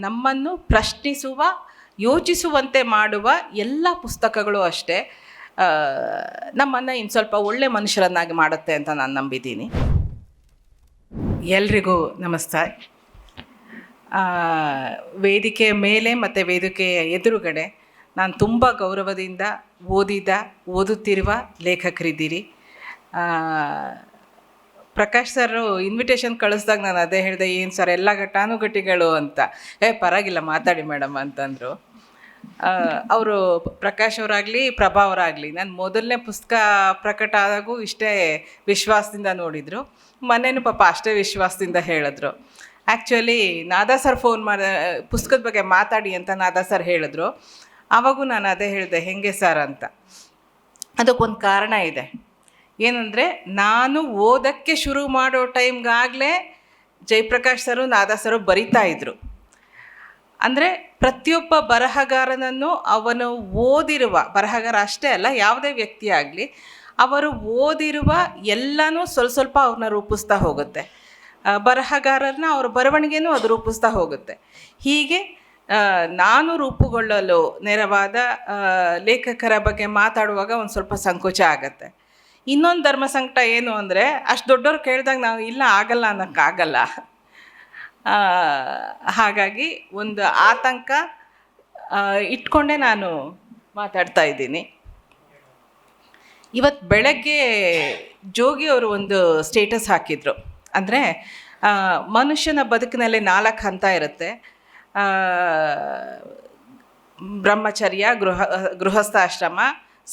ನಮ್ಮನ್ನು ಪ್ರಶ್ನಿಸುವ ಯೋಚಿಸುವಂತೆ ಮಾಡುವ ಎಲ್ಲ ಪುಸ್ತಕಗಳು ಅಷ್ಟೇ. ನಮ್ಮನ್ನು ಇನ್ನು ಸ್ವಲ್ಪ ಒಳ್ಳೆ ಮನುಷ್ಯರನ್ನಾಗಿ ಮಾಡುತ್ತೆ ಅಂತ ನಾನು ನಂಬಿದ್ದೀನಿ. ಎಲ್ರಿಗೂ ನಮಸ್ಕಾರ ಆ, ವೇದಿಕೆಯ ಮೇಲೆ ಮತ್ತು ವೇದಿಕೆಯ ಎದುರುಗಡೆ ನಾನು ತುಂಬ ಗೌರವದಿಂದ ಓದಿದ ಓದುತ್ತಿರುವ ಲೇಖಕರಿದ್ದೀರಿ. ಪ್ರಕಾಶ್ ಸರ್ ಇನ್ವಿಟೇಷನ್ ಕಳಿಸ್ದಾಗ ನಾನು ಅದೇ ಹೇಳಿದೆ, ಏನು ಸರ್ ಎಲ್ಲ ಘಟಾನುಘಟಿಗಳು ಅಂತ. ಏ, ಪರವಾಗಿಲ್ಲ, ಮಾತಾಡಿ ಮೇಡಮ್ ಅಂತಂದರು. ಅವರು ಪ್ರಕಾಶ್ ಅವರಾಗಲಿ, ಪ್ರಭಾ ಅವರಾಗಲಿ, ನಾನು ಮೊದಲನೇ ಪುಸ್ತಕ ಪ್ರಕಟ ಆದಾಗೂ ಇಷ್ಟೇ ವಿಶ್ವಾಸದಿಂದ ನೋಡಿದರು. ಮನೇನು ಪಾಪ ಅಷ್ಟೇ ವಿಶ್ವಾಸದಿಂದ ಹೇಳಿದ್ರು. ಆ್ಯಕ್ಚುಲಿ ನಾದಾ ಸರ್ ಫೋನ್ ಮಾಡ, ಪುಸ್ತಕದ ಬಗ್ಗೆ ಮಾತಾಡಿ ಅಂತ ನಾದಾ ಸರ್ ಹೇಳಿದ್ರು. ಆವಾಗೂ ನಾನು ಅದೇ ಹೇಳಿದೆ, ಹೆಂಗೆ ಸರ್? ಅಂತ. ಅದಕ್ಕೊಂದು ಕಾರಣ ಇದೆ. ಏನಂದರೆ ನಾನು ಓದಕ್ಕೆ ಶುರು ಮಾಡೋ ಟೈಮ್ಗಾಗಲೇ ಜಯಪ್ರಕಾಶ್ ಸರು, ನಾದಾ ಸರು ಬರಿತಾ ಇದ್ರು. ಅಂದರೆ ಪ್ರತಿಯೊಬ್ಬ ಬರಹಗಾರನನ್ನು ಅವನು ಓದಿರುವ, ಬರಹಗಾರ ಅಷ್ಟೇ ಅಲ್ಲ, ಯಾವುದೇ ವ್ಯಕ್ತಿ ಆಗಲಿ, ಅವರು ಓದಿರುವ ಎಲ್ಲನೂ ಸ್ವಲ್ಪ ಸ್ವಲ್ಪ ಅವ್ರನ್ನ ರೂಪಿಸ್ತಾ ಹೋಗುತ್ತೆ. ಬರಹಗಾರರನ್ನ ಅವ್ರ ಬರವಣಿಗೆನೂ ಅದು ರೂಪಿಸ್ತಾ ಹೋಗುತ್ತೆ. ಹೀಗೆ ನಾನು ರೂಪುಗೊಳ್ಳಲು ನೆರವಾದ ಲೇಖಕರ ಬಗ್ಗೆ ಮಾತಾಡುವಾಗ ಒಂದು ಸ್ವಲ್ಪ ಸಂಕೋಚ ಆಗತ್ತೆ. ಇನ್ನೊಂದು ಧರ್ಮ ಸಂಕಟ ಏನು ಅಂದರೆ, ಅಷ್ಟು ದೊಡ್ಡವ್ರು ಕೇಳಿದಾಗ ನಾವು ಇಲ್ಲ, ಆಗಲ್ಲ ಅನ್ನೋಕ್ಕಾಗಲ್ಲ ಹಾಗಾಗಿ ಒಂದು ಆತಂಕ ಇಟ್ಕೊಂಡೆ ನಾನು ಮಾತಾಡ್ತಾ ಇದ್ದೀನಿ. ಇವತ್ತು ಬೆಳಗ್ಗೆ ಜೋಗಿ ಅವರು ಒಂದು ಸ್ಟೇಟಸ್ ಹಾಕಿದರು. ಅಂದರೆ ಮನುಷ್ಯನ ಬದುಕಿನಲ್ಲಿ ನಾಲ್ಕು ಹಂತ ಇರುತ್ತೆ. ಬ್ರಹ್ಮಚರ್ಯ, ಗೃಹ ಗೃಹಸ್ಥಾಶ್ರಮ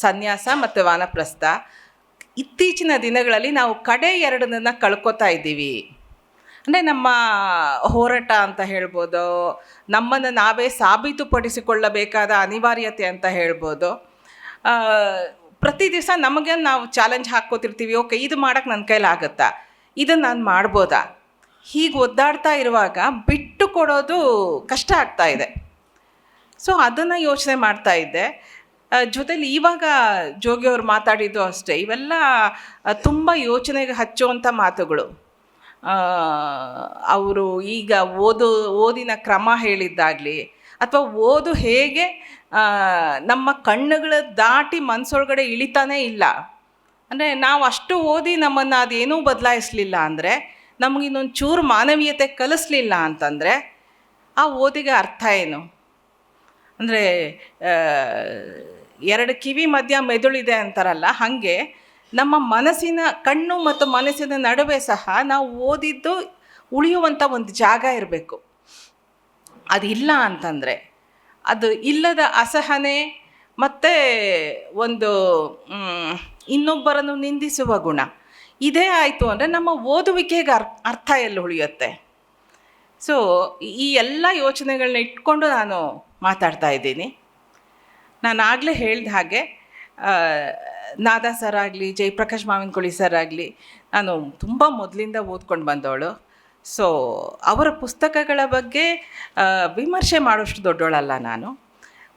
ಸನ್ಯಾಸ ಮತ್ತು ವಾನಪ್ರಸ್ಥ. ಇತ್ತೀಚಿನ ದಿನಗಳಲ್ಲಿ ನಾವು ಕಡೆ ಎರಡನ್ನ ಕಳ್ಕೊತಾ ಇದ್ದೀವಿ. ಅಂದರೆ ನಮ್ಮ ಹೋರಾಟ ಅಂತ ಹೇಳ್ಬೋದು, ನಮ್ಮನ್ನು ನಾವೇ ಸಾಬೀತುಪಡಿಸಿಕೊಳ್ಳಬೇಕಾದ ಅನಿವಾರ್ಯತೆ ಅಂತ ಹೇಳ್ಬೋದು. ಪ್ರತಿ ದಿವಸ ನಮಗೆ ನಾವು ಚಾಲೆಂಜ್ ಹಾಕ್ಕೋತಿರ್ತೀವಿ, ಓಕೆ, ಇದು ಮಾಡೋಕ್ಕೆ ನನ್ನ ಕೈಲಾಗುತ್ತಾ ಇದನ್ನು ನಾನು ಮಾಡ್ಬೋದಾ? ಹೀಗೆ ಒದ್ದಾಡ್ತಾ ಇರುವಾಗ ಬಿಟ್ಟು ಕೊಡೋದು ಕಷ್ಟ ಆಗ್ತಾ ಇದೆ. ಸೊ, ಅದನ್ನು ಯೋಚನೆ ಮಾಡ್ತಾ ಇದ್ದೆ. ಜೊತೆಲಿ ಇವಾಗ ಜೋಗಿ ಅವರು ಮಾತಾಡಿದ್ದು ಅಷ್ಟೇ, ಇವೆಲ್ಲ ತುಂಬ ಯೋಚನೆಗೆ ಹಚ್ಚುವಂಥ ಮಾತುಗಳು. ಅವರು ಈಗ ಓದು, ಓದಿನ ಕ್ರಮ ಹೇಳಿದ್ದಾಗಲಿ, ಅಥವಾ ಓದು ಹೇಗೆ ನಮ್ಮ ಕಣ್ಣುಗಳ ದಾಟಿ ಮನಸ್ಸೊಳಗಡೆ ಇಳಿತಾನೇ ಇಲ್ಲ. ಅಂದರೆ ನಾವು ಅಷ್ಟು ಓದಿ ನಮ್ಮನ್ನು ಅದೇನೂ ಬದಲಾಯಿಸಲಿಲ್ಲ ಅಂದರೆ ನಮಗಿನ್ನೊಂದು ಚೂರು ಮಾನವೀಯತೆ ಕಲಿಸ್ಲಿಲ್ಲ ಅಂತಂದರೆ, ಆ ಓದಿಗೆ ಅರ್ಥ ಏನು? ಅಂದರೆ ಎರಡು ಕಿವಿ ಮಧ್ಯ ಮೆದುಳಿದೆ ಅಂತಾರಲ್ಲ, ಹಾಗೆ ನಮ್ಮ ಮನಸ್ಸಿನ ಕಣ್ಣು ಮತ್ತು ಮನಸ್ಸಿನ ನಡುವೆ ಸಹ ನಾವು ಓದಿದ್ದು ಉಳಿಯುವಂಥ ಒಂದು ಜಾಗ ಇರಬೇಕು. ಅದಿಲ್ಲ ಅಂತಂದರೆ, ಅದು ಇಲ್ಲದ ಅಸಹನೆ ಮತ್ತು ಒಂದು ಇನ್ನೊಬ್ಬರನ್ನು ನಿಂದಿಸುವ ಗುಣ. ಇದೇ ಆಯಿತು ಅಂದರೆ ನಮ್ಮ ಓದುವಿಕೆಗೆ ಅರ್, ಅರ್ಥ ಎಲ್ಲಿ ಉಳಿಯುತ್ತೆ? ಸೊ ಈ ಎಲ್ಲ ಯೋಚನೆಗಳನ್ನ ಇಟ್ಕೊಂಡು ನಾನು ಮಾತಾಡ್ತಾ ಇದ್ದೀನಿ. ನಾನು ಆಗಲೇ ಹೇಳಿದ ಹಾಗೆ ನಾದಾ ಸರ್ ಆಗಲಿ, ಜಯಪ್ರಕಾಶ್ ಮಾವಿನಕೊಳ್ಳಿ ಸರ್ ಆಗಲಿ, ನಾನು ತುಂಬ ಮೊದಲಿಂದ ಓದ್ಕೊಂಡು ಬಂದವಳು. ಸೊ ಅವರ ಪುಸ್ತಕಗಳ ಬಗ್ಗೆ ವಿಮರ್ಶೆ ಮಾಡೋಷ್ಟು ದೊಡ್ಡವಳಲ್ಲ ನಾನು.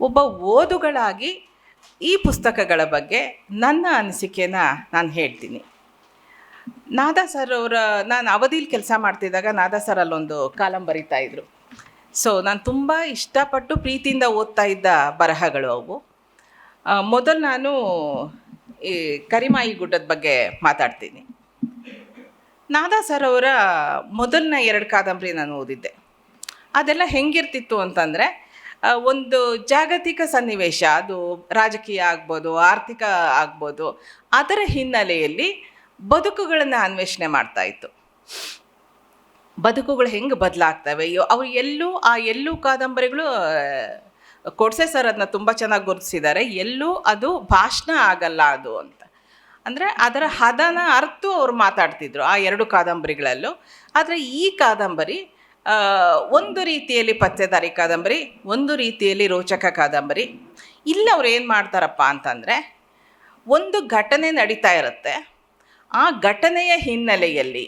ಒಬ್ಬ ಓದುಗಳಾಗಿ ಈ ಪುಸ್ತಕಗಳ ಬಗ್ಗೆ ನನ್ನ ಅನಿಸಿಕೆನ ನಾನು ಹೇಳ್ತೀನಿ. ನಾದಾ ಸರ್ ಅವರ, ನಾನು ಅವಧಿಲಿ ಕೆಲಸ ಮಾಡ್ತಿದ್ದಾಗ ನಾದಾ ಸರ್ ಅಲ್ಲೊಂದು ಕಾಲಂ ಬರಿತಾ ಇದ್ರು. ಸೊ ನಾನು ತುಂಬ ಇಷ್ಟಪಟ್ಟು ಪ್ರೀತಿಯಿಂದ ಓದ್ತಾ ಇದ್ದ ಬರಹಗಳು ಅವು. ಮೊದಲು ನಾನು ಈ ಕರಿಮಾಯಿ ಗುಡ್ಡದ ಬಗ್ಗೆ ಮಾತಾಡ್ತೀನಿ. ನಾದಾ ಸರ್ ಅವರ ಮೊದಲನ ಎರಡು ಕಾದಂಬರಿ ನಾನು ಓದಿದ್ದೆ. ಅದೆಲ್ಲ ಹೆಂಗಿರ್ತಿತ್ತು ಅಂತಂದರೆ ಒಂದು ಜಾಗತಿಕ ಸನ್ನಿವೇಶ, ಅದು ರಾಜಕೀಯ ಆಗ್ಬೋದು, ಆರ್ಥಿಕ ಆಗ್ಬೋದು, ಅದರ ಹಿನ್ನೆಲೆಯಲ್ಲಿ ಬದುಕುಗಳನ್ನು ಅನ್ವೇಷಣೆ ಮಾಡ್ತಾ ಇತ್ತು. ಬದುಕುಗಳು ಹೆಂಗೆ ಬದಲಾಗ್ತವೆ? ಅವ್ರು ಎಲ್ಲೂ, ಆ ಎಲ್ಲೂ ಕಾದಂಬರಿಗಳು ಕೊಡ್ಸೆ ಸರ್ ಅದನ್ನ ತುಂಬ ಚೆನ್ನಾಗಿ ಗುರುತಿಸಿದ್ದಾರೆ. ಎಲ್ಲೂ ಅದು ಭಾಷಣ ಆಗಲ್ಲ ಅದು ಅಂತ. ಅಂದರೆ ಅದರ ಹದನ ಅರ್ಥ ಅವ್ರು ಮಾತಾಡ್ತಿದ್ರು ಆ ಎರಡು ಕಾದಂಬರಿಗಳಲ್ಲೂ. ಆದರೆ ಈ ಕಾದಂಬರಿ ಒಂದು ರೀತಿಯಲ್ಲಿ ಪತ್ತೆದಾರಿ ಕಾದಂಬರಿ, ಒಂದು ರೀತಿಯಲ್ಲಿ ರೋಚಕ ಕಾದಂಬರಿ. ಇಲ್ಲಿ ಅವ್ರು ಏನು ಮಾಡ್ತಾರಪ್ಪ ಅಂತಂದರೆ, ಒಂದು ಘಟನೆ ನಡೀತಾ ಇರುತ್ತೆ. ಆ ಘಟನೆಯ ಹಿನ್ನೆಲೆಯಲ್ಲಿ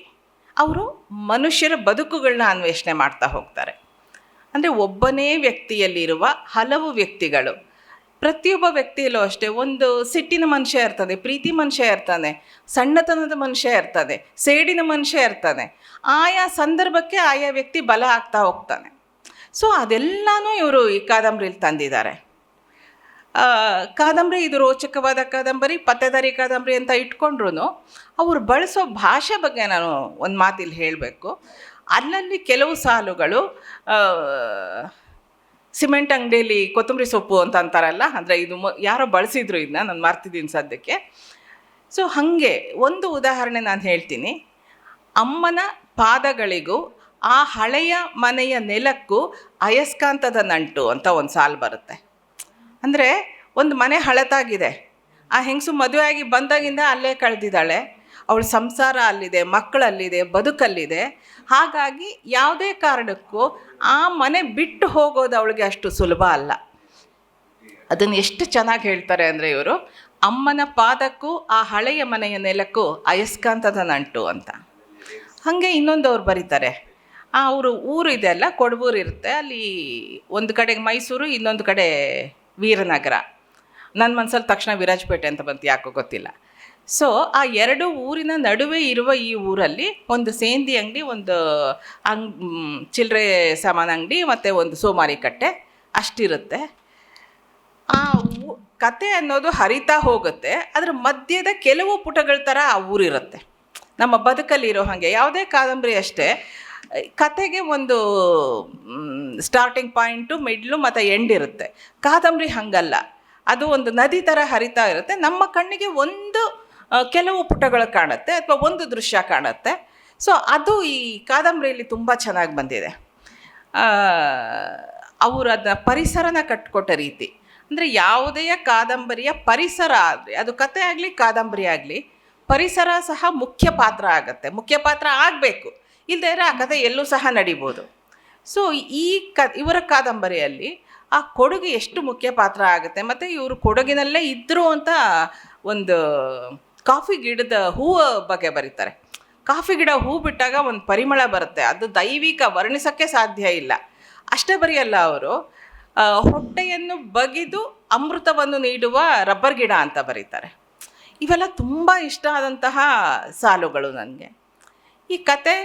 ಅವರು ಮನುಷ್ಯರ ಬದುಕುಗಳನ್ನ ಅನ್ವೇಷಣೆ ಮಾಡ್ತಾ ಹೋಗ್ತಾರೆ. ಅಂದರೆ ಒಬ್ಬನೇ ವ್ಯಕ್ತಿಯಲ್ಲಿರುವ ಹಲವು ವ್ಯಕ್ತಿಗಳು, ಪ್ರತಿಯೊಬ್ಬ ವ್ಯಕ್ತಿಯಲ್ಲೂ ಅಷ್ಟೇ ಒಂದು ಸಿಟ್ಟಿನ ಮನುಷ್ಯ ಇರ್ತದೆ, ಪ್ರೀತಿ ಮನುಷ್ಯ ಇರ್ತಾನೆ ಸಣ್ಣತನದ ಮನುಷ್ಯ ಇರ್ತದೆ, ಸೇಡಿನ ಮನುಷ್ಯ ಇರ್ತಾನೆ ಆಯಾ ಸಂದರ್ಭಕ್ಕೆ ಆಯಾ ವ್ಯಕ್ತಿ ಬಲ ಆಗ್ತಾ ಹೋಗ್ತಾನೆ. ಸೊ ಅದೆಲ್ಲನೂ ಇವರು ಈ ಕಾದಂಬರಿಲಿ ತಂದಿದ್ದಾರೆ. ಕಾದಂಬರಿ, ಇದು ರೋಚಕವಾದ ಕಾದಂಬರಿ, ಪತ್ತೆದಾರಿ ಕಾದಂಬರಿ ಅಂತ ಇಟ್ಕೊಂಡ್ರು ಅವರು ಬಳಸೋ ಭಾಷೆ ಬಗ್ಗೆ ನಾನು ಒಂದು ಮಾತಿಲ್ಲಿ ಹೇಳಬೇಕು. ಅಲ್ಲಲ್ಲಿ ಕೆಲವು ಸಾಲುಗಳು ಸಿಮೆಂಟ್ ಅಂಗಡಿಯಲ್ಲಿ ಕೊತ್ತಂಬರಿ ಸೊಪ್ಪು ಅಂತ ಅಂತಾರಲ್ಲ, ಅಂದರೆ ಇದು ಯಾರೋ ಬಳಸಿದ್ರು ಇದನ್ನ ನಾನು ಮರ್ತಿದ್ದೀನಿ ಸದ್ಯಕ್ಕೆ. ಸೊ ಹಾಗೆ ಒಂದು ಉದಾಹರಣೆ ನಾನು ಹೇಳ್ತೀನಿ. ಅಮ್ಮನ ಪಾದಗಳಿಗೂ, ಆ ಹಳೆಯ ಮನೆಯ ನೆಲಕ್ಕೂ ಅಯಸ್ಕಾಂತದ ನಂಟು ಅಂತ ಒಂದು ಸಾಲು ಬರುತ್ತೆ. ಅಂದರೆ ಒಂದು ಮನೆ ಹಳತಾಗಿದೆ. ಆ ಹೆಂಗಸು ಮದುವೆ ಆಗಿ ಬಂದಾಗಿಂದ ಅಲ್ಲೇ ಕಳೆದಿದ್ದಾಳೆ. ಅವಳ ಸಂಸಾರ ಅಲ್ಲಿದೆ, ಮಕ್ಕಳಲ್ಲಿದೆ, ಬದುಕಲ್ಲಿದೆ. ಹಾಗಾಗಿ ಯಾವುದೇ ಕಾರಣಕ್ಕೂ ಆ ಮನೆ ಬಿಟ್ಟು ಹೋಗೋದು ಅವಳಿಗೆ ಅಷ್ಟು ಸುಲಭ ಅಲ್ಲ. ಅದನ್ನು ಎಷ್ಟು ಚೆನ್ನಾಗಿ ಹೇಳ್ತಾರೆ ಅಂದರೆ ಇವರು, ಅಮ್ಮನ ಪಾದಕ್ಕೂ ಆ ಹಳೆಯ ಮನೆಯ ನೆಲಕ್ಕೂ ಅಯಸ್ಕಾಂತದ ನಂಟು ಅಂತ. ಹಾಗೆ ಇನ್ನೊಂದು ಅವ್ರು ಬರೀತಾರೆ. ಆ ಅವರು ಊರು ಇದೆ ಅಲ್ಲ ಕೊಡಬೂರು ಇರುತ್ತೆ. ಅಲ್ಲಿ ಒಂದು ಕಡೆಗೆ ಮೈಸೂರು, ಇನ್ನೊಂದು ಕಡೆ ವೀರನಗರ. ನನ್ನ ಮನಸ್ಸಲ್ಲಿ ತಕ್ಷಣ ವಿರಾಜಪೇಟೆ ಅಂತ ಬಂತು ಯಾಕೋ ಗೊತ್ತಿಲ್ಲ. ಸೊ ಆ ಎರಡು ಊರಿನ ನಡುವೆ ಇರುವ ಈ ಊರಲ್ಲಿ ಒಂದು ಸೇಂದಿ ಅಂಗಡಿ, ಒಂದು ಅಂಗ್ ಚಿಲ್ಲರೆ ಸಾಮಾನು ಅಂಗಡಿ ಮತ್ತು ಒಂದು ಸೋಮಾರಿ ಕಟ್ಟೆ ಅಷ್ಟಿರುತ್ತೆ. ಆ ಕತೆ ಅನ್ನೋದು ಹರಿತಾ ಹೋಗುತ್ತೆ. ಅದರ ಮಧ್ಯದ ಕೆಲವು ಪುಟಗಳ ಥರ ಆ ಊರಿರುತ್ತೆ. ನಮ್ಮ ಬದುಕಲ್ಲಿರೋ ಹಾಗೆ. ಯಾವುದೇ ಕಾದಂಬರಿ ಅಷ್ಟೇ. ಕತೆಗೆ ಒಂದು ಸ್ಟಾರ್ಟಿಂಗ್ ಪಾಯಿಂಟು ಮಿಡ್ಲು ಮತ್ತು ಎಂಡ್ ಇರುತ್ತೆ. ಕಾದಂಬರಿ ಹಾಗಲ್ಲ. ಅದು ಒಂದು ನದಿ ಥರ ಹರಿತಾ ಇರುತ್ತೆ. ನಮ್ಮ ಕಣ್ಣಿಗೆ ಒಂದು ಕೆಲವು ಪುಟಗಳು ಕಾಣುತ್ತೆ ಅಥವಾ ಒಂದು ದೃಶ್ಯ ಕಾಣುತ್ತೆ. ಸೊ ಅದು ಈ ಕಾದಂಬರಿಯಲ್ಲಿ ತುಂಬ ಚೆನ್ನಾಗಿ ಬಂದಿದೆ. ಅವರು ಅದನ್ನ ಪರಿಸರನ ಕಟ್ಕೊಟ್ಟ ರೀತಿ. ಅಂದರೆ ಯಾವುದೇ ಕಾದಂಬರಿಯ ಪರಿಸರ ಆದರೆ ಅದು ಕತೆ ಆಗಲಿ, ಕಾದಂಬರಿ ಆಗಲಿ, ಪರಿಸರ ಸಹ ಮುಖ್ಯ ಪಾತ್ರ ಆಗುತ್ತೆ. ಮುಖ್ಯ ಪಾತ್ರ ಆಗಬೇಕು. ಇಲ್ಲದೇ ಇದ್ರೆ ಆ ಕಥೆ ಎಲ್ಲೂ ಸಹ ನಡಿಬೋದು. ಸೊ ಈ ಕ, ಇವರ ಕಾದಂಬರಿಯಲ್ಲಿ ಆ ಕೊಡುಗೆ ಎಷ್ಟು ಮುಖ್ಯ ಪಾತ್ರ ಆಗುತ್ತೆ? ಮತ್ತು ಇವರು ಕೊಡಗಿನಲ್ಲೇ ಇದ್ದರು ಅಂತ ಒಂದು ಕಾಫಿ ಗಿಡದ ಹೂವು ಬಗ್ಗೆ ಬರೀತಾರೆ. ಕಾಫಿ ಗಿಡ ಹೂ ಬಿಟ್ಟಾಗ ಒಂದು ಪರಿಮಳ ಬರುತ್ತೆ. ಅದು ದೈವಿಕ ವರ್ಣಿಸೋಕ್ಕೆ ಸಾಧ್ಯ ಇಲ್ಲ. ಅಷ್ಟೇ ಬರೆಯಲ್ಲ ಅವರು ಹೊಟ್ಟೆಯನ್ನು ಬಗೆದು ಅಮೃತವನ್ನು ನೀಡುವ ರಬ್ಬರ್ ಗಿಡ ಅಂತ ಬರೀತಾರೆ. ಇವೆಲ್ಲ ತುಂಬ ಇಷ್ಟ ಆದಂತಹ ಸಾಲುಗಳು ನನಗೆ. ಈ ಕತೆ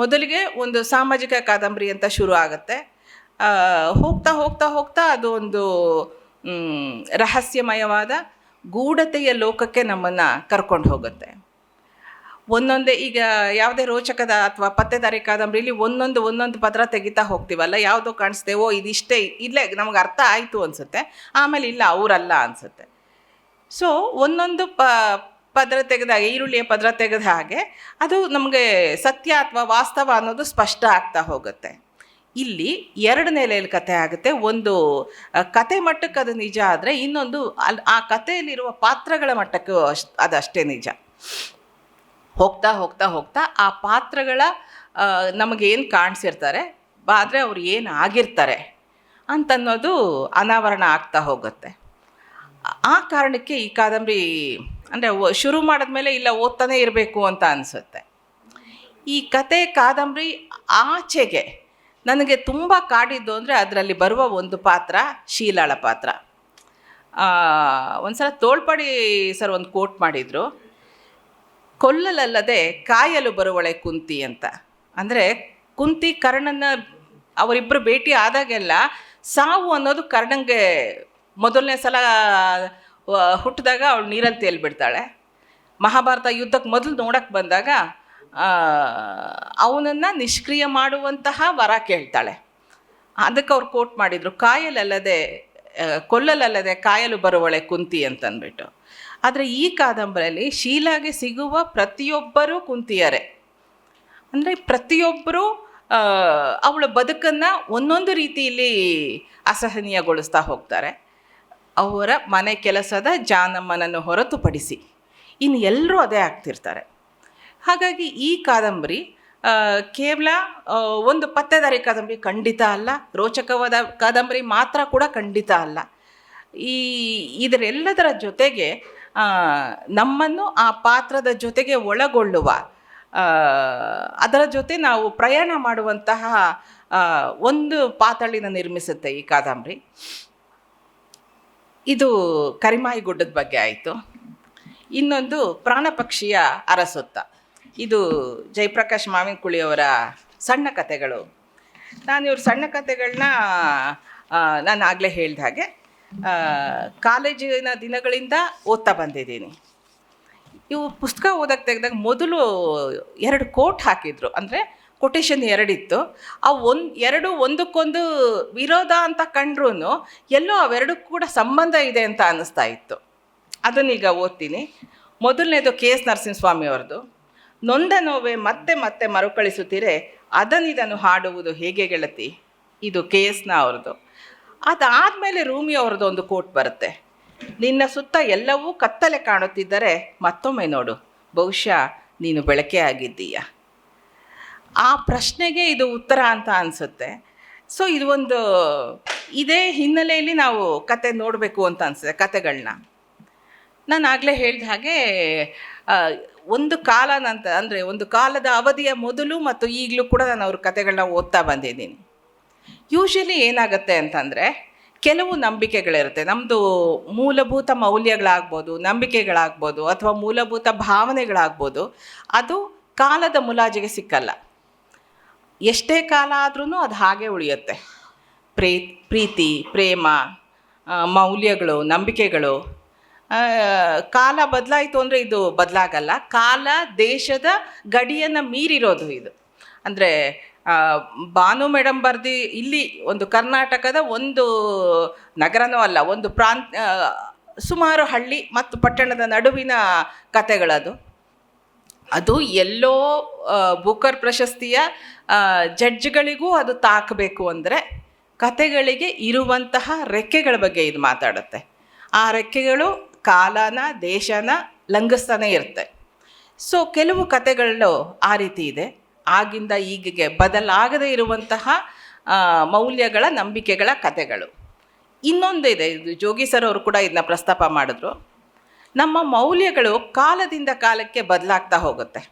ಮೊದಲಿಗೆ ಒಂದು ಸಾಮಾಜಿಕ ಕಾದಂಬರಿ ಅಂತ ಶುರು ಆಗುತ್ತೆ. ಹೋಗ್ತಾ ಹೋಗ್ತಾ ಹೋಗ್ತಾ ಅದು ಒಂದು ರಹಸ್ಯಮಯವಾದ ಗೂಢತೆಯ ಲೋಕಕ್ಕೆ ನಮ್ಮನ್ನು ಕರ್ಕೊಂಡು ಹೋಗುತ್ತೆ. ಒಂದೊಂದೇ ಈಗ ಯಾವುದೇ ರೋಚಕದ ಅಥವಾ ಪತ್ತೆದಾರಿ ಕಾದಂಬರಿಲಿ ಒಂದೊಂದು ಒಂದೊಂದು ಪತ್ರ ತೆಗಿತಾ ಹೋಗ್ತೀವಲ್ಲ, ಯಾವುದೋ ಕಾಣಿಸ್ತೇವೋ ಇದಿಷ್ಟೇ, ಇಲ್ಲೇ ನಮ್ಗೆ ಅರ್ಥ ಆಯಿತು ಅನಿಸುತ್ತೆ, ಆಮೇಲೆ ಇಲ್ಲ, ಅವರಲ್ಲ ಅನಿಸುತ್ತೆ. ಸೊ ಒಂದೊಂದು ಪ ಪದ್ರ ಹಾಗೆ, ಈರುಳ್ಳಿಯ ಪದ್ರ ತೆಗೆದ ಹಾಗೆ, ಅದು ನಮಗೆ ಸತ್ಯ ಅಥವಾ ವಾಸ್ತವ ಅನ್ನೋದು ಸ್ಪಷ್ಟ ಆಗ್ತಾ ಹೋಗುತ್ತೆ. ಇಲ್ಲಿ ಎರಡು ನೆಲೆಯಲ್ಲಿ ಕತೆ ಆಗುತ್ತೆ. ಒಂದು ಕತೆ ಮಟ್ಟಕ್ಕೆ ಅದು ನಿಜ ಆದರೆ ಇನ್ನೊಂದು ಅಲ್ಲಿ ಆ ಕಥೆಯಲ್ಲಿರುವ ಪಾತ್ರಗಳ ಮಟ್ಟಕ್ಕೂ ಅಷ್ಟು ಅದಷ್ಟೇ ನಿಜ. ಹೋಗ್ತಾ ಹೋಗ್ತಾ ಹೋಗ್ತಾ ಆ ಪಾತ್ರಗಳ ನಮಗೇನು ಕಾಣಿಸಿರ್ತಾರೆ ಆದರೆ ಅವ್ರು ಏನು ಆಗಿರ್ತಾರೆ ಅಂತನ್ನೋದು ಅನಾವರಣ ಆಗ್ತಾ ಹೋಗುತ್ತೆ. ಆ ಕಾರಣಕ್ಕೆ ಈ ಕಾದಂಬರಿ ಅಂದರೆ ಶುರು ಮಾಡಿದ್ಮೇಲೆ ಇಲ್ಲ, ಓದ್ತಾನೆ ಇರಬೇಕು ಅಂತ ಅನಿಸುತ್ತೆ. ಈ ಕತೆ ಕಾದಂಬರಿ ಆಚೆಗೆ ನನಗೆ ತುಂಬ ಕಾಡಿದ್ದು ಅಂದರೆ ಅದರಲ್ಲಿ ಬರುವ ಒಂದು ಪಾತ್ರ, ಶೀಲಾಳ ಪಾತ್ರ. ಒಂದು ಸಲ ತೋಳ್ಪಡಿ ಸರ್ ಒಂದು ಕೋಟ್ ಮಾಡಿದರು. ಕೊಲ್ಲಲಲ್ಲದೆ ಕಾಯಲು ಬರುವಳೆ ಕುಂತಿ ಅಂತ. ಅಂದರೆ ಕುಂತಿ ಕರ್ಣನ ಅವರಿಬ್ಬರು ಭೇಟಿ ಆದಾಗೆಲ್ಲ ಸಾವು ಅನ್ನೋದು ಕರ್ಣಂಗೆ ಮೊದಲನೇ ಸಲ ಹುಟ್ಟಿದಾಗ ಅವಳು ನೀರಲ್ಲಿ ತೇಲ್ಬಿಡ್ತಾಳೆ ಮಹಾಭಾರತ ಯುದ್ಧಕ್ಕೆ ಮೊದಲು ನೋಡಕ್ಕೆ ಬಂದಾಗ ಅವನನ್ನು ನಿಷ್ಕ್ರಿಯ ಮಾಡುವಂತಹ ವರ ಕೇಳ್ತಾಳೆ. ಅದಕ್ಕೆ ಅವ್ರು ಕೋಟ್ ಮಾಡಿದರು, ಕಾಯಲಲ್ಲದೆ ಕೊಲ್ಲಲಲ್ಲದೆ ಕಾಯಲು ಬರುವಳೆ ಕುಂತಿ ಅಂತಂದ್ಬಿಟ್ಟು ಆದರೆ ಈ ಕಾದಂಬರಿಯಲ್ಲಿ ಶೀಲಾಗೆ ಸಿಗುವ ಪ್ರತಿಯೊಬ್ಬರೂ ಕುಂತಿಯರೇ. ಅಂದರೆ ಪ್ರತಿಯೊಬ್ಬರು ಅವಳ ಬದುಕನ್ನು ಒಂದೊಂದು ರೀತಿಯಲ್ಲಿ ಅಸಹನೀಯಗೊಳಿಸ್ತಾ ಹೋಗ್ತಾರೆ. ಅವರ ಮನೆ ಕೆಲಸದ ಜಾನಮ್ಮನನ್ನು ಹೊರತುಪಡಿಸಿ. ಇನ್ನು ಎಲ್ಲರೂ ಅದೇ ಆಗ್ತಿರ್ತಾರೆ. ಹಾಗಾಗಿ ಈ ಕಾದಂಬರಿ ಕೇವಲ ಒಂದು ಪತ್ತೆದಾರಿ ಕಾದಂಬರಿ ಖಂಡಿತ ಅಲ್ಲ, ರೋಚಕವಾದ ಕಾದಂಬರಿ ಮಾತ್ರ ಕೂಡ ಖಂಡಿತ ಅಲ್ಲ. ಈ, ಇದರೆಲ್ಲದರ ಜೊತೆಗೆ ನಮ್ಮನ್ನು ಆ ಪಾತ್ರದ ಜೊತೆಗೆ ಒಳಗೊಳ್ಳುವ ಅದರ ಜೊತೆ ನಾವು ಪ್ರಯಾಣ ಮಾಡುವಂತಹ ಒಂದು ಪಾತಳಿನ ನಿರ್ಮಿಸುತ್ತೆ ಈ ಕಾದಂಬರಿ. ಇದು ಕರಿಮಾಯಿ ಗುಡ್ಡದ ಬಗ್ಗೆ ಆಯಿತು. ಇನ್ನೊಂದು ಪ್ರಾಣ ಪಕ್ಷಿಯ ಅರಸೊತ್ತ. ಇದು ಜಯಪ್ರಕಾಶ್ ಮಾವಿನಕುಳಿಯವರ ಸಣ್ಣ ಕಥೆಗಳು. ನಾನು ಇವ್ರ ಸಣ್ಣ ಕಥೆಗಳನ್ನ ನಾನು ಆಗಲೇ ಹೇಳ್ದ ಹಾಗೆ ಕಾಲೇಜಿನ ದಿನಗಳಿಂದ ಓದ್ತಾ ಬಂದಿದ್ದೀನಿ. ಇವು ಪುಸ್ತಕ ಓದಕ್ಕೆ ತೆಗೆದಾಗ ಮೊದಲು ಎರಡು ಕೋಟ್ ಹಾಕಿದ್ರು. ಅಂದರೆ ಕೊಟೇಶನ್ ಎರಡಿತ್ತು. ಆ ಒಂದು, ಎರಡು ಒಂದಕ್ಕೊಂದು ವಿರೋಧ ಅಂತ ಕಂಡ್ರೂ ಎಲ್ಲೋ ಅವೆರಡಕ್ಕೂ ಕೂಡ ಸಂಬಂಧ ಇದೆ ಅಂತ ಅನ್ನಿಸ್ತಾ ಇತ್ತು. ಅದನ್ನೀಗ ಓದ್ತೀನಿ. ಮೊದಲನೇದು ಕೆ ಎಸ್ ನರಸಿಂಹಸ್ವಾಮಿ ಅವ್ರದ್ದು ನೊಂದ ನೋವೆ ಮತ್ತೆ ಮತ್ತೆ ಮರುಕಳಿಸುತ್ತೀರೆ ಅದನ್ನಿದನ್ನು ಹಾಡುವುದು ಹೇಗೆ ಗೆಳತಿ? ಇದು ಕೆ ಎಸ್ನ ಅವ್ರದ್ದು ಅದಾದಮೇಲೆ ರೂಮಿ ಅವ್ರದ್ದು ಒಂದು ಕೋಟ್ ಬರುತ್ತೆ. ನಿನ್ನ ಸುತ್ತ ಎಲ್ಲವೂ ಕತ್ತಲೆ ಕಾಣುತ್ತಿದ್ದರೆ ಮತ್ತೊಮ್ಮೆ ನೋಡು. ಬಹುಶಃ ನೀನು ಬೆಳಕೆ ಆಗಿದ್ದೀಯ? ಆ ಪ್ರಶ್ನೆಗೆ ಇದು ಉತ್ತರ ಅಂತ ಅನಿಸುತ್ತೆ. ಸೊ ಇದು ಒಂದು, ಇದೇ ಹಿನ್ನೆಲೆಯಲ್ಲಿ ನಾವು ಕತೆ ನೋಡಬೇಕು ಅಂತ ಅನಿಸುತ್ತೆ ಕತೆಗಳನ್ನ ನಾನು ಆಗಲೇ ಹೇಳಿದ ಹಾಗೆ ಒಂದು ಕಾಲ ನಂತರ ಅಂದರೆ ಒಂದು ಕಾಲದ ಅವಧಿಯ ಮೊದಲು ಮತ್ತು ಈಗಲೂ ಕೂಡ ನಾನು ಅವ್ರ ಕತೆಗಳನ್ನ ಓದ್ತಾ ಬಂದಿದ್ದೀನಿ. ಯೂಶಲಿ ಏನಾಗುತ್ತೆ ಅಂತಂದರೆ, ಕೆಲವು ನಂಬಿಕೆಗಳಿರುತ್ತೆ. ನಮ್ಮದು ಮೂಲಭೂತ ಮೌಲ್ಯಗಳಾಗ್ಬೋದು, ನಂಬಿಕೆಗಳಾಗ್ಬೋದು ಅಥವಾ ಮೂಲಭೂತ ಭಾವನೆಗಳಾಗ್ಬೋದು, ಅದು ಕಾಲದ ಮುಲಾಜಿಗೆ ಸಿಕ್ಕಲ್ಲ. ಎಷ್ಟೇ ಕಾಲ ಆದ್ರೂ ಅದು ಹಾಗೆ ಉಳಿಯುತ್ತೆ. ಪ್ರೇ, ಪ್ರೀತಿ, ಪ್ರೇಮ ಮೌಲ್ಯಗಳು, ನಂಬಿಕೆಗಳು. ಕಾಲ ಬದಲಾಯಿತು ಅಂದರೆ ಇದು ಬದಲಾಗಲ್ಲ. ಕಾಲ ದೇಶದ ಗಡಿಯನ್ನು ಮೀರಿರೋದು ಇದು. ಅಂದರೆ ಭಾನು ಮೇಡಮ್ ಬರ್ದಿ ಇಲ್ಲಿ ಒಂದು ಕರ್ನಾಟಕದ ಒಂದು ನಗರನೂ ಅಲ್ಲ, ಒಂದು ಪ್ರಾಂತ್ ಸುಮಾರು ಹಳ್ಳಿ ಮತ್ತು ಪಟ್ಟಣದ ನಡುವಿನ ಕತೆಗಳದು ಅದು ಎಲ್ಲೋ ಬುಕರ್ ಪ್ರಶಸ್ತಿಯ ಜಡ್ಜ್ಗಳಿಗೂ ಅದು ತಾಕಬೇಕು ಅಂದರೆ ಕತೆಗಳಿಗೆ ಇರುವಂತಹ ರೆಕ್ಕೆಗಳ ಬಗ್ಗೆ ಇದು ಮಾತಾಡುತ್ತೆ. ಆ ರೆಕ್ಕೆಗಳು ಕಾಲನ, ದೇಶನ ಲಂಘಿಸ್ತಾನೆ ಇರುತ್ತೆ. ಸೊ ಕೆಲವು ಕತೆಗಳು ಆ ರೀತಿ ಇದೆ. ಆಗಿಂದ ಈಗಿಗೆ ಬದಲಾಗದೇ ಇರುವಂತಹ ಮೌಲ್ಯಗಳ, ನಂಬಿಕೆಗಳ ಕತೆಗಳು ಇನ್ನೊಂದಿದೆ. ಇದು ಜೋಗಿ ಸರ್ ಅವರು ಕೂಡ ಇದನ್ನ ಪ್ರಸ್ತಾಪ ಮಾಡಿದ್ರು. ನಮ್ಮ ಮೌಲ್ಯಗಳು ಕಾಲದಿಂದ ಕಾಲಕ್ಕೆ ಬದಲಾಗ್ತಾ ಹೋಗುತ್ತೆ.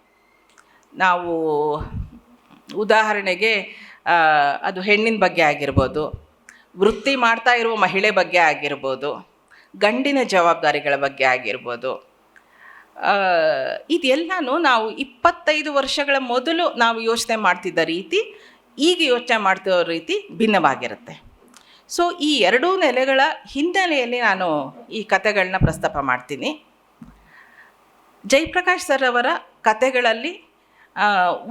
ನಾವು ಉದಾಹರಣೆಗೆ ಅದು ಹೆಣ್ಣಿನ ಬಗ್ಗೆ ಆಗಿರ್ಬೋದು, ವೃತ್ತಿ ಮಾಡ್ತಾ ಇರುವ ಮಹಿಳೆ ಬಗ್ಗೆ ಆಗಿರ್ಬೋದು, ಗಂಡಿನ ಜವಾಬ್ದಾರಿಗಳ ಬಗ್ಗೆ ಆಗಿರ್ಬೋದು ಇದೆಲ್ಲನೂ ನಾವು ಇಪ್ಪತ್ತೈದು ವರ್ಷಗಳ ಮೊದಲು ನಾವು ಯೋಚನೆ ಮಾಡ್ತಿದ್ದ ರೀತಿ, ಈಗ ಯೋಚನೆ ಮಾಡ್ತಿರೋ ರೀತಿ ಭಿನ್ನವಾಗಿರುತ್ತೆ. ಸೊ ಈ ಎರಡೂ ನೆಲೆಗಳ ಹಿನ್ನೆಲೆಯಲ್ಲಿ ನಾನು ಈ ಕತೆಗಳನ್ನ ಪ್ರಸ್ತಾಪ ಮಾಡ್ತೀನಿ. ಜಯಪ್ರಕಾಶ್ ಸರ್ ಅವರ ಕತೆಗಳಲ್ಲಿ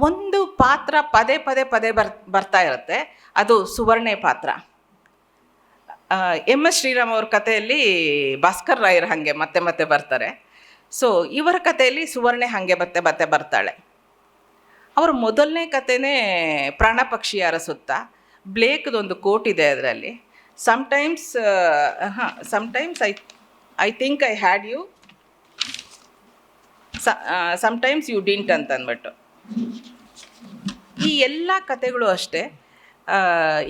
ಒಂದು ಪಾತ್ರ ಪದೇ ಪದೇ ಪದೇ ಬರ್, ಬರ್ತಾ ಇರುತ್ತೆ. ಅದು ಸುವರ್ಣೆ ಪಾತ್ರ. ಎಂ ಎಸ್ ಶ್ರೀರಾಮ್ ಅವ್ರ ಕಥೆಯಲ್ಲಿ ಭಾಸ್ಕರ್ ರಾಯರ್ ಹಾಗೆ ಮತ್ತೆ ಮತ್ತೆ ಬರ್ತಾರೆ. ಸೊ ಇವರ ಕಥೆಯಲ್ಲಿ ಸುವರ್ಣೆ ಹಾಗೆ ಮತ್ತೆ ಮತ್ತೆ ಬರ್ತಾಳೆ. ಅವರ ಮೊದಲನೇ ಕಥೆನೇ ಪ್ರಾಣಪಕ್ಷಿ ಅರಸುತ್ತಾ ಸುತ್ತ. ಬ್ಲೇಕ್ದೊಂದು ಕೋಟ್ ಇದೆ ಅದರಲ್ಲಿ. ಸಮ್ಟೈಮ್ಸ್ ಹಾಂ sometimes I I think I had you sometimes you didn't ಅಂತ ಅಂದ್ಬಿಟ್ಟು ಈ ಎಲ್ಲ ಕತೆಗಳು ಅಷ್ಟೇ.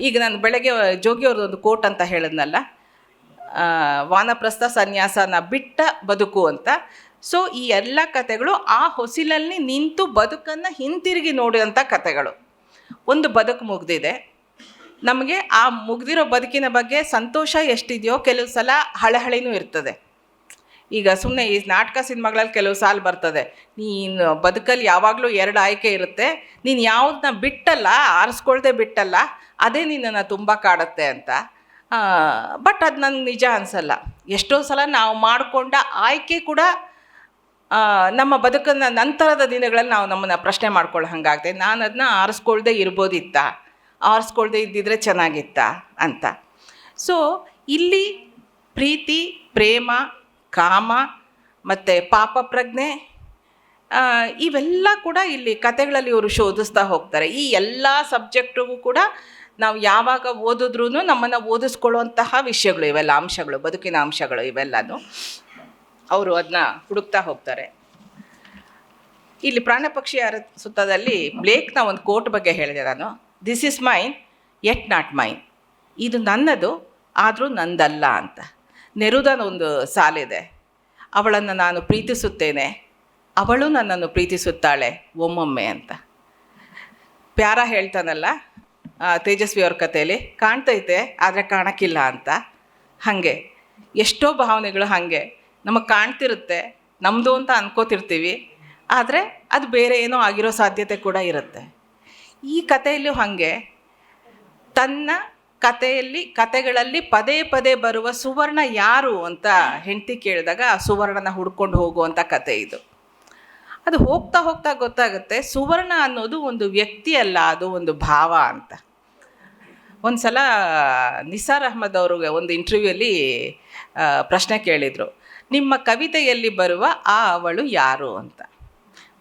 ಈಗ ನಾನು ಬೆಳಗ್ಗೆ ಜೋಗಿಯವ್ರದ್ದೊಂದು ಕೋಟ್ ಅಂತ ಹೇಳಿದ್ನಲ್ಲ. ವಾನಪ್ರಸ್ಥ ಸನ್ಯಾಸನ ಬಿಟ್ಟ ಬದುಕು ಅಂತ. ಸೊ ಈ ಎಲ್ಲ ಕತೆಗಳು ಆ ಹೊಸಿಲಲ್ಲಿ ನಿಂತು ಬದುಕನ್ನು ಹಿಂತಿರುಗಿ ನೋಡಿದಂಥ ಕತೆಗಳು ಒಂದು ಬದುಕು ಮುಗ್ದಿದೆ. ನಮಗೆ ಆ ಮುಗಿದಿರೋ ಬದುಕಿನ ಬಗ್ಗೆ ಸಂತೋಷ ಎಷ್ಟಿದೆಯೋ ಕೆಲವು ಸಲ ಹಳಹಳಿನೂ ಇರ್ತದೆ. ಈಗ ಸುಮ್ಮನೆ ಈ ನಾಟಕ ಸಿನಿಮಾಗಳಲ್ಲಿ ಕೆಲವು ಸಾಲು ಬರ್ತದೆ. ನೀನು ಬದುಕಲ್ಲಿ ಯಾವಾಗಲೂ ಎರಡು ಆಯ್ಕೆ ಇರುತ್ತೆ. ನೀನು ಯಾವುದನ್ನ ಬಿಟ್ಟಲ್ಲ, ಆರಿಸ್ಕೊಳ್ದೆ ಬಿಟ್ಟಲ್ಲ, ಅದೇ ನಿನ್ನನ್ನು ತುಂಬ ಕಾಡುತ್ತೆ ಅಂತ. ಬಟ್ ಅದು ನನಗೆ ನಿಜ ಅನಿಸಲ್ಲ. ಎಷ್ಟೋ ಸಲ ನಾವು ಮಾಡಿಕೊಂಡ ಆಯ್ಕೆ ಕೂಡ ನಮ್ಮ ಬದುಕನ್ನು ನಂತರದ ದಿನಗಳಲ್ಲಿ ನಾವು ನಮ್ಮನ್ನು ಪ್ರಶ್ನೆ ಮಾಡ್ಕೊಳ್ಳೋ ಹಾಗಾಗ್ತದೆ. ನಾನು ಅದನ್ನ ಆರಿಸ್ಕೊಳ್ದೆ ಇರ್ಬೋದಿತ್ತ? ಆರಿಸ್ಕೊಳ್ದೆ ಇದ್ದಿದ್ರೆ ಚೆನ್ನಾಗಿತ್ತ ಅಂತ. ಸೊ ಇಲ್ಲಿ ಪ್ರೀತಿ, ಪ್ರೇಮ, ಕಾಮ ಮತ್ತು ಪಾಪ ಪ್ರಜ್ಞೆ ಇವೆಲ್ಲ ಕೂಡ ಇಲ್ಲಿ ಕತೆಗಳಲ್ಲಿ ಇವರು ಶೋಧಿಸ್ತಾ ಹೋಗ್ತಾರೆ. ಈ ಎಲ್ಲ ಸಬ್ಜೆಕ್ಟಿಗೂ ಕೂಡ ನಾವು ಯಾವಾಗ ಓದಿದ್ರೂ ನಮ್ಮನ್ನು ಓದಿಸ್ಕೊಳ್ಳುವಂತಹ ವಿಷಯಗಳು ಇವೆಲ್ಲ, ಅಂಶಗಳು, ಬದುಕಿನ ಅಂಶಗಳು ಇವೆಲ್ಲನೂ ಅವರು ಅದನ್ನ ಹುಡುಕ್ತಾ ಹೋಗ್ತಾರೆ. ಇಲ್ಲಿ ಪ್ರಾಣಪಕ್ಷಿ ಸುತ್ತದಲ್ಲಿ ಬ್ಲೇಕ್ನ ಒಂದು ಕೋಟ್ ಬಗ್ಗೆ ಹೇಳಿದೆ ನಾನು. This is mine yet not mine ಇದು ನನ್ನದು, ಆದರೂ ನಂದಲ್ಲ ಅಂತ. ನೆರುದನ ಒಂದು ಸಾಲಿದೆ. ಅವಳನ್ನು ನಾನು ಪ್ರೀತಿಸುತ್ತೇನೆ. ಅವಳು ನನ್ನನ್ನು ಪ್ರೀತಿಸುತ್ತಾಳೆ ಒಮ್ಮೊಮ್ಮೆ ಅಂತ. ಪ್ಯಾರ ಹೇಳ್ತಾನಲ್ಲ ತೇಜಸ್ವಿ ಅವ್ರ ಕಥೆಯಲ್ಲಿ, ಕಾಣ್ತೈತೆ, ಆದರೆ ಕಾಣಕ್ಕಿಲ್ಲ ಅಂತ. ಹಾಗೆ. ಎಷ್ಟೋ ಭಾವನೆಗಳು ಹಾಗೆ. ನಮಗೆ ಕಾಣ್ತಿರುತ್ತೆ ನಮ್ಮದು ಅಂತ ಅನ್ಕೋತಿರ್ತೀವಿ. ಆದರೆ ಅದು ಬೇರೆ ಏನೋ ಆಗಿರೋ ಸಾಧ್ಯತೆ ಕೂಡ ಇರುತ್ತೆ. ಈ ಕಥೆಯಲ್ಲೂ ಹಾಗೆ. ತನ್ನ ಕಥೆಯಲ್ಲಿ ಕತೆಗಳಲ್ಲಿ ಪದೇ ಪದೇ ಬರುವ ಸುವರ್ಣ ಯಾರು ಅಂತ ಹೆಂಡತಿ ಕೇಳಿದಾಗ ಆ ಸುವರ್ಣನ ಹುಡ್ಕೊಂಡು ಹೋಗುವಂಥ ಕತೆ ಇದು. ಅದು ಹೋಗ್ತಾ ಹೋಗ್ತಾ ಗೊತ್ತಾಗುತ್ತೆ, ಸುವರ್ಣ ಅನ್ನೋದು ಒಂದು ವ್ಯಕ್ತಿ ಅಲ್ಲ, ಅದು ಒಂದು ಭಾವ ಅಂತ. ಒಂದು ಸಲ ನಿಸಾರ್ ಅಹ್ಮದ್ ಅವ್ರಿಗೆ ಒಂದು ಇಂಟರ್ವ್ಯೂಲಿ ಪ್ರಶ್ನೆ ಕೇಳಿದರು, ನಿಮ್ಮ ಕವಿತೆಯಲ್ಲಿ ಬರುವ ಆ ಅವಳು ಯಾರು? ಅಂತ.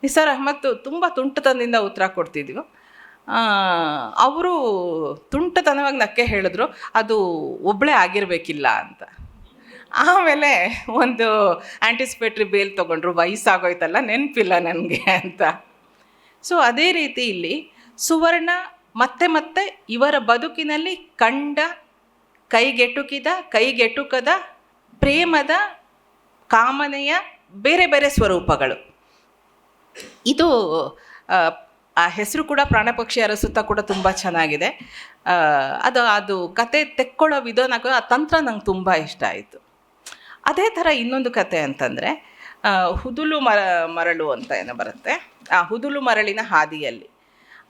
ನಿಸಾರ್ ಅಹ್ಮದ್, ತುಂಬ ತುಂಟತನದಿಂದ ಉತ್ತರ ಕೊಡ್ತಿದ್ವು. ಅವರು ತುಂಟತನವಾಗಿ ನಕ್ಕೆ ಹೇಳಿದ್ರು, ಅದು ಒಬ್ಬಳೇ ಆಗಿರಬೇಕಿಲ್ಲ ಅಂತ. ಆಮೇಲೆ ಒಂದು ಆ್ಯಂಟಿಸಿಪೇಟ್ರಿ ಬೇಲ್ ತೊಗೊಂಡ್ರು, ವಯಸ್ಸಾಗೋಯ್ತಲ್ಲ, ನೆನಪಿಲ್ಲ ನನಗೆ ಅಂತ. ಸೊ ಅದೇ ರೀತಿ ಇಲ್ಲಿ ಸುವರ್ಣ ಮತ್ತೆ ಮತ್ತೆ ಇವರ ಬದುಕಿನಲ್ಲಿ ಕಂಡ, ಕೈಗೆಟುಕಿದ, ಕೈಗೆಟುಕದ ಪ್ರೇಮದ ಕಾಮನೆಯ ಬೇರೆ ಬೇರೆ ಸ್ವರೂಪಗಳು. ಇದು ಆ, ಹೆಸರು ಕೂಡ ಪ್ರಾಣಪಕ್ಷಿ ಅರಸುತ್ತ ಕೂಡ ತುಂಬ ಚೆನ್ನಾಗಿದೆ. ಅದು ಅದು ಕತೆ ತೆಕ್ಕೊಳ್ಳೋ ವಿಧಾನ ಆ ತಂತ್ರ ನಂಗೆ ತುಂಬ ಇಷ್ಟ ಆಯಿತು. ಅದೇ ಥರ ಇನ್ನೊಂದು ಕತೆ ಅಂತಂದರೆ ಹುದುಲು ಮರ ಮರಳು ಅಂತ ಏನೋ ಬರುತ್ತೆ. ಆ ಹುದುಲು ಮರಳಿನ ಹಾದಿಯಲ್ಲಿ.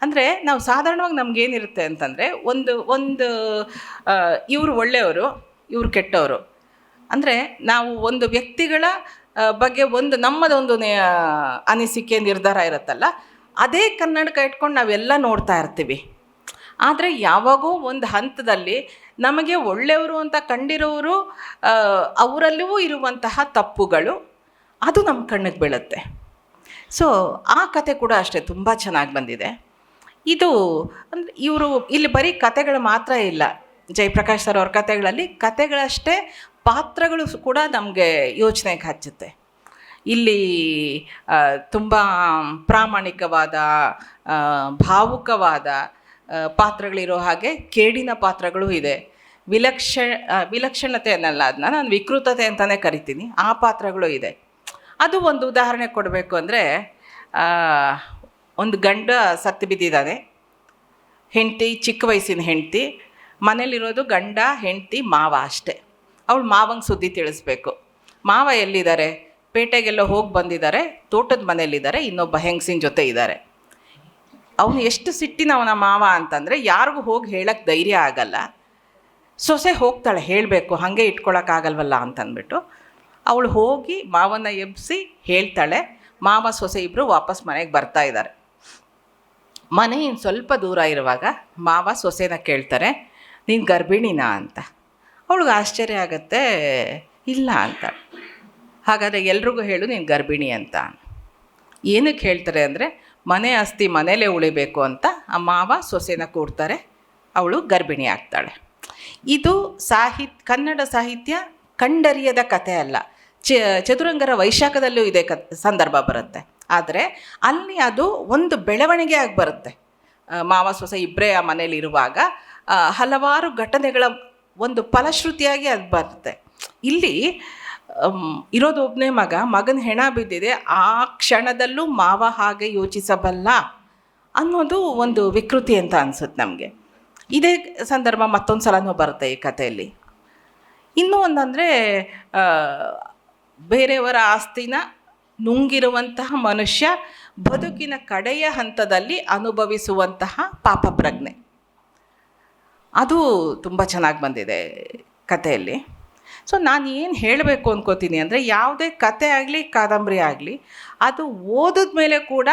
ಅಂದರೆ ನಾವು ಸಾಧಾರಣವಾಗಿ ನಮಗೇನಿರುತ್ತೆ ಅಂತಂದರೆ ಒಂದು ಒಂದು ಇವರು ಒಳ್ಳೆಯವರು ಇವರು ಕೆಟ್ಟವರು. ಅಂದರೆ ನಾವು ಒಂದು ವ್ಯಕ್ತಿಗಳ ಬಗ್ಗೆ ಒಂದು ನಮ್ಮದೊಂದು ಅನಿಸಿಕೆ ನಿರ್ಧಾರ ಇರುತ್ತಲ್ಲ ಅದೇ ಕನ್ನಡಕ ಇಟ್ಕೊಂಡು ನಾವೆಲ್ಲ ನೋಡ್ತಾ ಇರ್ತೀವಿ. ಆದರೆ ಯಾವಾಗೋ ಒಂದು ಹಂತದಲ್ಲಿ ನಮಗೆ ಒಳ್ಳೆಯವರು ಅಂತ ಕಂಡಿರೋರು ಅವರಲ್ಲೂ ಇರುವಂತಹ ತಪ್ಪುಗಳು ಅದು ನಮ್ಮ ಕಣ್ಣಿಗೆ ಬೀಳುತ್ತೆ. ಸೊ ಆ ಕತೆ ಕೂಡ ಅಷ್ಟೇ ತುಂಬ ಚೆನ್ನಾಗಿ ಬಂದಿದೆ. ಇದು ಅಂದರೆ ಇವರು ಇಲ್ಲಿ ಬರೀ ಕತೆಗಳು ಮಾತ್ರ ಇಲ್ಲ. ಜಯಪ್ರಕಾಶ್ ಸರ್ ಅವ್ರ ಕತೆಗಳಲ್ಲಿ ಕತೆಗಳಷ್ಟೇ ಪಾತ್ರಗಳು ಕೂಡ ನಮಗೆ ಯೋಚನೆಗೆ ಹಚ್ಚುತ್ತೆ. ಇಲ್ಲಿ ತುಂಬ ಪ್ರಾಮಾಣಿಕವಾದ ಭಾವುಕವಾದ ಪಾತ್ರಗಳಿರೋ ಹಾಗೆ ಕೇಡಿನ ಪಾತ್ರಗಳು ಇದೆ. ವಿಲಕ್ಷ ವಿಲಕ್ಷಣತೆ ಅನ್ನಲ್ಲ ಅದನ್ನ ನಾನು ವಿಕೃತತೆ ಅಂತಲೇ ಕರಿತೀನಿ. ಆ ಪಾತ್ರಗಳು ಇದೆ. ಅದು ಒಂದು ಉದಾಹರಣೆ ಕೊಡಬೇಕು ಅಂದರೆ ಒಂದು ಗಂಡ ಸತ್ತು ಬಿದ್ದಿದ್ದಾನೆ. ಹೆಂಡತಿ, ಚಿಕ್ಕ ವಯಸ್ಸಿನ ಹೆಂಡತಿ. ಮನೇಲಿರೋದು ಗಂಡ, ಹೆಂಡತಿ, ಮಾವ ಅಷ್ಟೇ. ಅವಳು ಮಾವಂಗೆ ಸುದ್ದಿ ತಿಳಿಸ್ಬೇಕು. ಮಾವ ಎಲ್ಲಿದ್ದಾರೆ? ಪೇಟೆಗೆಲ್ಲ ಹೋಗಿ ಬಂದಿದ್ದಾರೆ, ತೋಟದ ಮನೇಲಿದ್ದಾರೆ ಇನ್ನೊಬ್ಬ ಹೆಂಗಸಿನ ಜೊತೆ ಇದ್ದಾರೆ. ಅವನು ಎಷ್ಟು ಸಿಟ್ಟಿನ ಸಿಟ್ಟಿನವನ ಮಾವ ಅಂತಂದರೆ ಯಾರಿಗೂ ಹೋಗಿ ಹೇಳಕ್ಕೆ ಧೈರ್ಯ ಆಗಲ್ಲ. ಸೊಸೆ ಹೋಗ್ತಾಳೆ, ಹೇಳಬೇಕು, ಹಾಗೆ ಇಟ್ಕೊಳಕ್ಕಾಗಲ್ವಲ್ಲ ಅಂತಂದ್ಬಿಟ್ಟು. ಅವಳು ಹೋಗಿ ಮಾವನ ಎಬ್ಬಿಸಿ ಹೇಳ್ತಾಳೆ, ಮಾವ, ಸೊಸೆ ಇಬ್ಬರು ವಾಪಸ್ ಮನೆಗೆ ಬರ್ತಾ ಇದ್ದಾರೆ. ಮನೆ ಸ್ವಲ್ಪ ದೂರ ಇರುವಾಗ ಮಾವ, ಸೊಸೆನ ಕೇಳ್ತಾರೆ, ನೀನು ಗರ್ಭಿಣಿನಾ? ಅಂತ. ಅವಳಿಗೆ ಆಶ್ಚರ್ಯ ಆಗುತ್ತೆ, ಇಲ್ಲ ಅಂತ. ಹಾಗಾದರೆ ಎಲ್ರಿಗೂ ಹೇಳು ನೀನು ಗರ್ಭಿಣಿ ಅಂತ. ಏನಕ್ಕೆ ಹೇಳ್ತಾರೆ ಅಂದರೆ ಮನೆ ಆಸ್ತಿ ಮನೇಲೇ ಉಳಿಬೇಕು ಅಂತ ಆ ಮಾವ ಸೊಸೆನ ಕೂಡ್ತಾರೆ, ಅವಳು ಗರ್ಭಿಣಿ ಆಗ್ತಾಳೆ. ಇದು ಸಾಹಿತ್ಯ ಕನ್ನಡ ಸಾಹಿತ್ಯ ಕಂಡರಿಯದ ಕಥೆ ಅಲ್ಲ. ಚ, ಚದುರಂಗರ ವೈಶಾಖದಲ್ಲೂ ಇದೆ ಕ, ಸಂದರ್ಭ ಬರುತ್ತೆ. ಆದರೆ ಅಲ್ಲಿ ಅದು ಒಂದು ಬೆಳವಣಿಗೆ ಆಗಿ ಬರುತ್ತೆ. ಮಾವ ಸೊಸೆ ಇಬ್ಬರೇ ಆ ಮನೇಲಿ ಇರುವಾಗ ಹಲವಾರು ಘಟನೆಗಳ ಒಂದು ಫಲಶ್ರುತಿಯಾಗಿ ಅದು ಬರುತ್ತೆ. ಇಲ್ಲಿ ಇರೋದು ಒಬ್ಬನೇ ಮಗ, ಮಗನ ಹೆಣ ಬಿದ್ದಿದೆ, ಆ ಕ್ಷಣದಲ್ಲೂ ಮಾವ ಹಾಗೆ ಯೋಚಿಸಬಲ್ಲ ಅನ್ನೋದು ಒಂದು ವಿಕೃತಿ ಅಂತ ಅನ್ಸುತ್ತೆ ನಮಗೆ. ಇದೇ ಸಂದರ್ಭ ಮತ್ತೊಂದು ಸಲನೂ ಬರುತ್ತೆ ಈ ಕಥೆಯಲ್ಲಿ. ಇನ್ನೂ ಒಂದಂದರೆ ಬೇರೆಯವರ ಆಸ್ತಿನ ನುಂಗಿರುವಂತಹ ಮನುಷ್ಯ ಬದುಕಿನ ಕಡೆಯ ಹಂತದಲ್ಲಿ ಅನುಭವಿಸುವಂತಹ ಪಾಪ ಪ್ರಜ್ಞೆ ಅದು ತುಂಬ ಚೆನ್ನಾಗಿ ಬಂದಿದೆ ಕಥೆಯಲ್ಲಿ. ಸೊ ನಾನು ಏನು ಹೇಳಬೇಕು ಅಂದ್ಕೋತೀನಿ ಅಂದರೆ ಯಾವುದೇ ಕತೆ ಆಗಲಿ, ಕಾದಂಬರಿ ಆಗಲಿ, ಅದು ಓದಿದ ಮೇಲೆ ಕೂಡ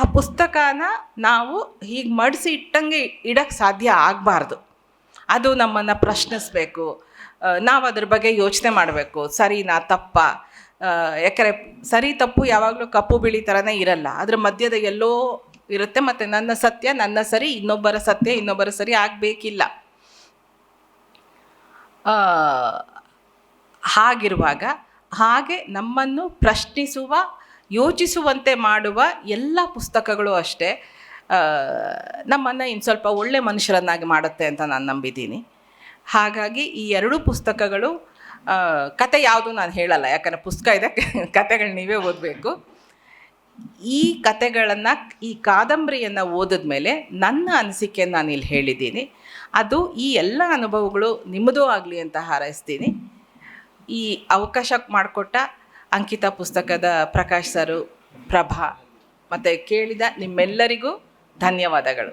ಆ ಪುಸ್ತಕನ ನಾವು ಹೀಗೆ ಮಡಿಸಿ ಇಟ್ಟಂಗೆ ಇಡಕ್ಕೆ ಸಾಧ್ಯ ಆಗಬಾರ್ದು. ಅದು ನಮ್ಮನ್ನು ಪ್ರಶ್ನಿಸ್ಬೇಕು. ನಾವು ಅದ್ರ ಬಗ್ಗೆ ಯೋಚನೆ ಮಾಡಬೇಕು. ಸರಿನಾ, ತಪ್ಪ? ಯಾಕಂದರೆ ಸರಿ, ತಪ್ಪು ಯಾವಾಗಲೂ ಕಪ್ಪು ಬಿಳಿ ಥರನೇ ಇರಲ್ಲ. ಅದ್ರ ಮಧ್ಯದ ಎಲ್ಲೋ ಇರುತ್ತೆ ಮತ್ತು ನನ್ನ ಸತ್ಯ, ನನ್ನ ಸರಿ, ಇನ್ನೊಬ್ಬರ ಸತ್ಯ, ಇನ್ನೊಬ್ಬರ ಸರಿ ಆಗಬೇಕಿಲ್ಲ. ಹಾಗಿರುವಾಗ ಹಾಗೆ ನಮ್ಮನ್ನು ಪ್ರಶ್ನಿಸುವ, ಯೋಚಿಸುವಂತೆ ಮಾಡುವ ಎಲ್ಲ ಪುಸ್ತಕಗಳು ಅಷ್ಟೇ. ನಮ್ಮನ್ನು ಇನ್ನು ಸ್ವಲ್ಪ ಒಳ್ಳೆ ಮನುಷ್ಯರನ್ನಾಗಿ ಮಾಡುತ್ತೆ ಅಂತ ನಾನು ನಂಬಿದ್ದೀನಿ. ಹಾಗಾಗಿ ಈ ಎರಡೂ ಪುಸ್ತಕಗಳು ಕತೆ ಯಾವುದು ನಾನು ಹೇಳಲ್ಲ, ಯಾಕಂದರೆ ಪುಸ್ತಕ ಇದೆ, ಕತೆಗಳು ನೀವೇ ಓದಬೇಕು. ಈ ಕತೆಗಳನ್ನು, ಈ ಕಾದಂಬರಿಯನ್ನು ಓದಿದ ಮೇಲೆ ನನ್ನ ಅನಿಸಿಕೆಯನ್ನು ನಾನು ಇಲ್ಲಿ ಹೇಳಿದ್ದೀನಿ. ಅದು ಈ ಎಲ್ಲ ಅನುಭವಗಳು ನಿಮ್ಮದೂ ಆಗಲಿ ಅಂತ ಹಾರೈಸ್ತೀನಿ. ಈ ಅವಕಾಶ ಮಾಡಿಕೊಟ್ಟ ಅಂಕಿತ ಪುಸ್ತಕದ ಪ್ರಕಾಶ್ ಸರು ಪ್ರಭಾ ಮತ್ತು ಕೇಳಿದ ನಿಮ್ಮೆಲ್ಲರಿಗೂ ಧನ್ಯವಾದಗಳು.